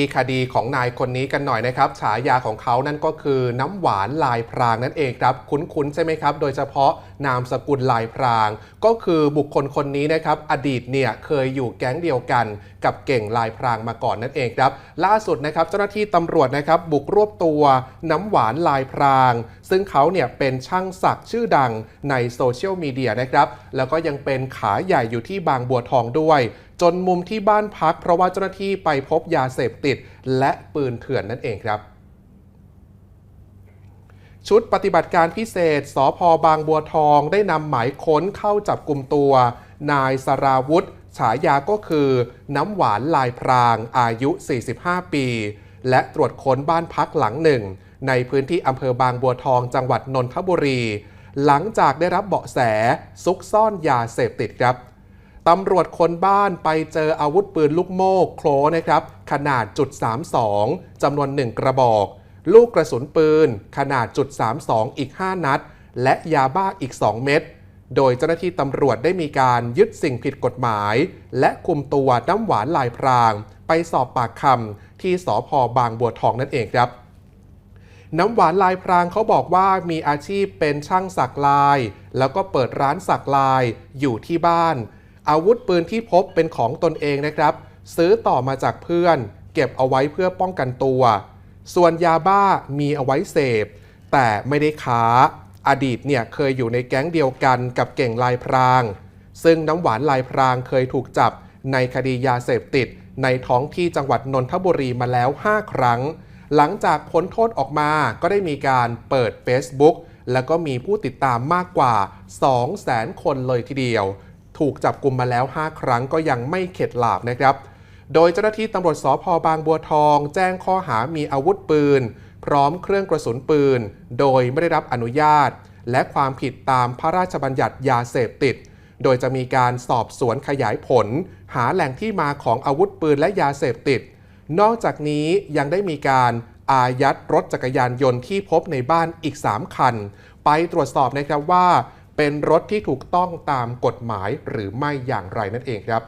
ีคดีของนายคนนี้กันหน่อยนะครับ ฉายาของเขานั่นก็คือน้ำหวานลายพรางนั่นเองครับคุ้นๆใช่ไหมครับ โดยเฉพาะนามสกุลลายพราง ก็คือบุคคลคนนี้นะครับ อดีตเนี่ยเคยอยู่แก๊งเดียวกันกับเก่งลายพรางมาก่อนนั่นเองครับ ล่าสุดนะครับเจ้าหน้าที่ตำรวจนะครับบุกรวบตัวน้ำหวานลายพรางซึ่งเขาเนี่ยเป็นช่างศักดิ์ชื่อดังในโซเชียลมีเดียนะครับ แล้วก็ยังเป็นขาใหญ่อยู่ที่บางบัวทองด้วย จนมุมที่บ้านพักเพราะว่าเจ้าหน้าที่ไปพบยาเสพติด และปืนเถื่อนนั่นเองครับชุดปฏิบัติการพิเศษ สพบางบัวทองได้นำหมายค้นเข้าจับกลุ่มตัว นายสราวุธ ฉายาก็คือ น้ำหวานลายพรางอายุ 45 ปี และตรวจค้นบ้านพักหลังหนึ่ง ในพื้นที่อำเภอบางบัวทองจังหวัดนนทบุรี หลังจากได้รับเบาะแสซุกซ่อนยาเสพติดครับตำรวจค้นบ้านไปเจออาวุธปืนลูกโม่โคลนะครับ ขนาดจุด32จำนวน 1 กระบอก ลูกกระสุนปืน ขนาดจุด32 อีก 5 นัด และยาบ้าอีก 2 เม็ดโดยเจ้าหน้าที่ตำรวจได้มีการยึดสิ่งผิดกฎหมาย และคุมตัวน้ำหวานลายพราง ไปสอบปากคำที่สพบางบัวทองนั่นเองครับ น้ำหวานลายพรางเขาบอกว่ามีอาชีพเป็นช่างสักลาย แล้วก็เปิดร้านสักลายอยู่ที่บ้าน อาวุธปืนที่พบเป็นของตนเองนะครับ ซื้อต่อมาจากเพื่อน เก็บเอาไว้เพื่อป้องกันตัว ส่วนยาบ้ามีเอาไว้เสพ แต่ไม่ได้ค้า อดีตเนี่ยเคยอยู่ในแก๊งเดียวกันกับเก่งลายพรางซึ่งน้ำหวานลายพรางเคยถูกจับในคดียาเสพติด ในท้องที่จังหวัดนนทบุรีมาแล้ว 5 ครั้ง หลังจากพ้นโทษออกมาก็ได้มีการเปิด Facebook แล้วก็มีผู้ติดตามมากกว่า 200,000 คนเลยทีเดียว ถูกจับกลุ่มมาแล้ว 5 ครั้งก็ยังไม่เข็ดหลาบนะครับ โดยเจ้าหน้าที่ตำรวจสพบางบัวทอง แจ้งข้อหามีอาวุธปืน พร้อมเครื่องกระสุนปืน โดยไม่ได้รับอนุญาต และความผิดตามพระราชบัญญัติยาเสพติด โดยจะมีการสอบสวนขยายผล หาแหล่งที่มาของอาวุธปืนและยาเสพติด นอกจากนี้ยังได้มีการอายัดรถจักรยานยนต์ที่พบในบ้านอีก 3 คัน ไปตรวจสอบนะครับว่า เป็นรถที่ถูกต้องตามกฎหมายหรือไม่อย่างไรนั่นเองครับ